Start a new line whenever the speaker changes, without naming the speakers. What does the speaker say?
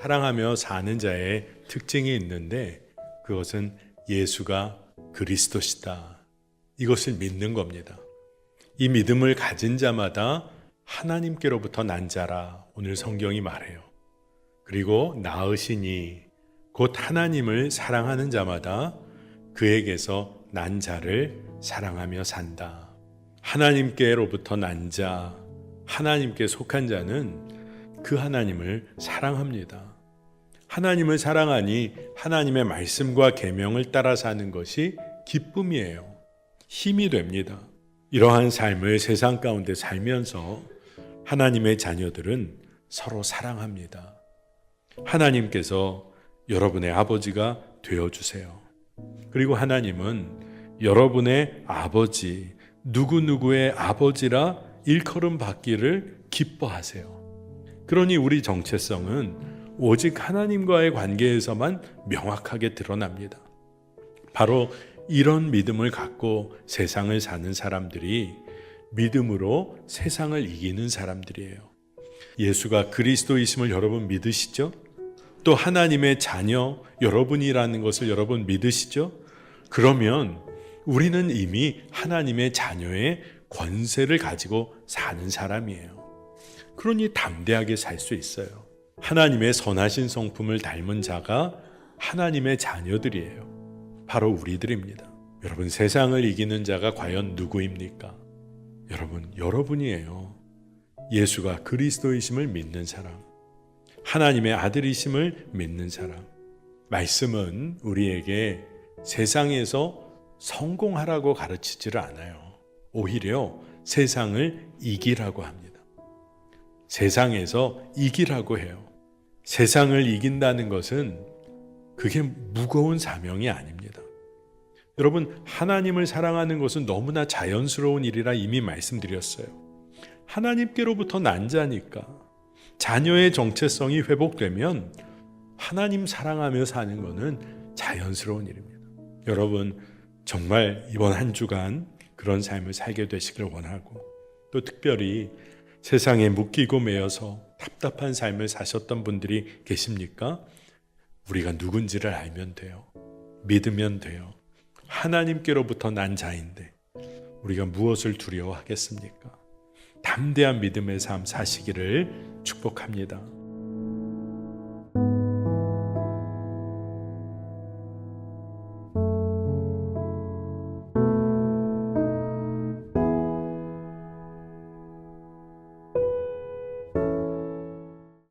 사랑하며 사는 자의 특징이 있는데 그것은 예수가 그리스도시다. 이것을 믿는 겁니다. 이 믿음을 가진 자마다 하나님께로부터 난 자라 오늘 성경이 말해요. 그리고 나으시니 곧 하나님을 사랑하는 자마다 그에게서 난 자를 사랑하며 산다. 하나님께로부터 난 자, 하나님께 속한 자는 그 하나님을 사랑합니다. 하나님을 사랑하니 하나님의 말씀과 계명을 따라 사는 것이 기쁨이에요. 힘이 됩니다. 이러한 삶을 세상 가운데 살면서 하나님의 자녀들은 서로 사랑합니다. 하나님께서 여러분의 아버지가 되어 주세요. 그리고 하나님은 여러분의 아버지, 누구누구의 아버지라 일컬음 받기를 기뻐하세요. 그러니 우리 정체성은 오직 하나님과의 관계에서만 명확하게 드러납니다. 바로 이런 믿음을 갖고 세상을 사는 사람들이 믿음으로 세상을 이기는 사람들이에요. 예수가 그리스도이심을 여러분 믿으시죠? 또 하나님의 자녀 여러분이라는 것을 여러분 믿으시죠? 그러면 우리는 이미 하나님의 자녀의 권세를 가지고 사는 사람이에요. 그러니 담대하게 살 수 있어요. 하나님의 선하신 성품을 닮은 자가 하나님의 자녀들이에요. 바로 우리들입니다. 여러분 세상을 이기는 자가 과연 누구입니까? 여러분 여러분이에요. 예수가 그리스도이심을 믿는 사람. 하나님의 아들이심을 믿는 사람. 말씀은 우리에게 세상에서 성공하라고 가르치지를 않아요. 오히려 세상을 이기라고 합니다. 세상에서 이기라고 해요. 세상을 이긴다는 것은 그게 무거운 사명이 아닙니다. 여러분, 하나님을 사랑하는 것은 너무나 자연스러운 일이라 이미 말씀드렸어요. 하나님께로부터 난 자니까 자녀의 정체성이 회복되면 하나님 사랑하며 사는 것은 자연스러운 일입니다. 여러분, 정말 이번 한 주간 그런 삶을 살게 되시길 원하고 또 특별히 세상에 묶이고 매여서 답답한 삶을 사셨던 분들이 계십니까? 우리가 누군지를 알면 돼요. 믿으면 돼요. 하나님께로부터 난 자인데 우리가 무엇을 두려워하겠습니까? 담대한 믿음의 삶 사시기를 축복합니다.